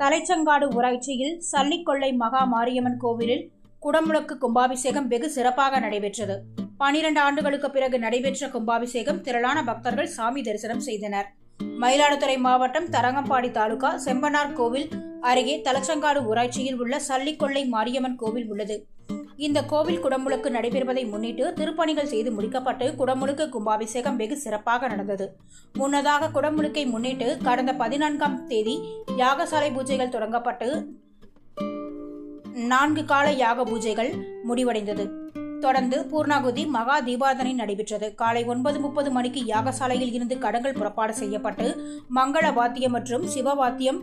தலைச்சங்காடு ஊராட்சியில் சல்லிக்கொள்ளை மகா மாரியம்மன் கோவிலில் குடமுழக்கு கும்பாபிஷேகம் வெகு சிறப்பாக நடைபெற்றது. பனிரெண்டு ஆண்டுகளுக்கு பிறகு நடைபெற்ற கும்பாபிஷேகம் திரளான பக்தர்கள் சாமி தரிசனம் செய்தனர். மயிலாடுதுறை மாவட்டம் தரங்கம்பாடி தாலுகா செம்பனார் கோவில் அருகே தலச்சங்காடு ஊராட்சியில் உள்ள சல்லிக்கொள்ளை மாரியம்மன் கோவில் உள்ளது. இந்த கோவில் குடமுழுக்கு நடைபெறுவதை முன்னிட்டு திருப்பணிகள் செய்து முடிக்கப்பட்டு குடமுழுக்கு கும்பாபிஷேகம் வெகு சிறப்பாக நடந்தது. முன்னதாக குடமுழுக்கை முன்னிட்டு கடந்த பதினான்காம் தேதி யாகசாலை பூஜைகள் தொடங்கப்பட்டு நான்கு கால யாக பூஜைகள் முடிவடைந்தது. தொடர்ந்து பூர்ணாகுதி மகா தீபாதனை நடைபெற்றது. காலை ஒன்பது முப்பது மணிக்கு யாகசாலையில் இருந்து கடங்கள் புறப்பாடு செய்யப்பட்டு மங்கள வாத்தியம் மற்றும் சிவவாத்தியம்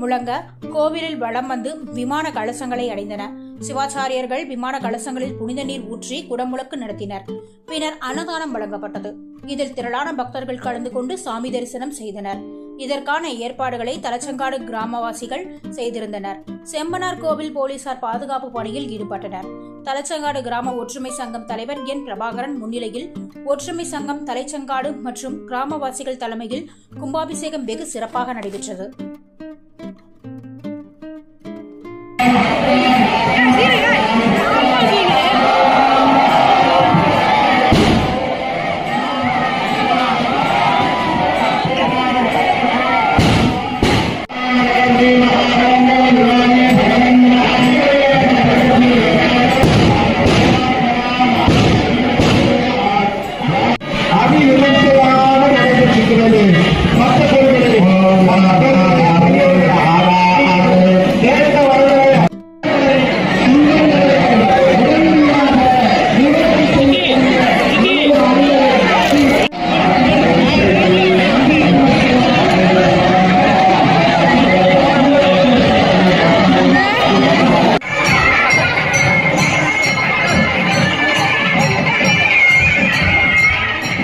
முழங்க கோவிலில் வலம் வந்து விமான கலசங்களை அடைந்தன சிவாச்சாரியர்கள் விமான கலசங்களில் புனித நீர் ஊற்றி குடமுழக்கு நடத்தினர். பின்னர் அன்னதானம் வழங்கப்பட்டது. இதில் திரளான பக்தர்கள் கலந்து கொண்டு சாமி தரிசனம் செய்தனர். இதற்கான ஏற்பாடுகளை தலச்சங்காடு கிராமவாசிகள் செய்திருந்தனர். செம்மனார் கோவில் போலீசார் பாதுகாப்பு பணியில் ஈடுபட்டனர். தலச்சங்காடு கிராம ஒற்றுமை சங்கம் தலைவர் என். பிரபாகரன் முன்னிலையில் ஒற்றுமை சங்கம் தலைச்சங்காடு மற்றும் கிராமவாசிகள் தலைமையில் கும்பாபிஷேகம் வெகு சிறப்பாக நடைபெற்றது. grande.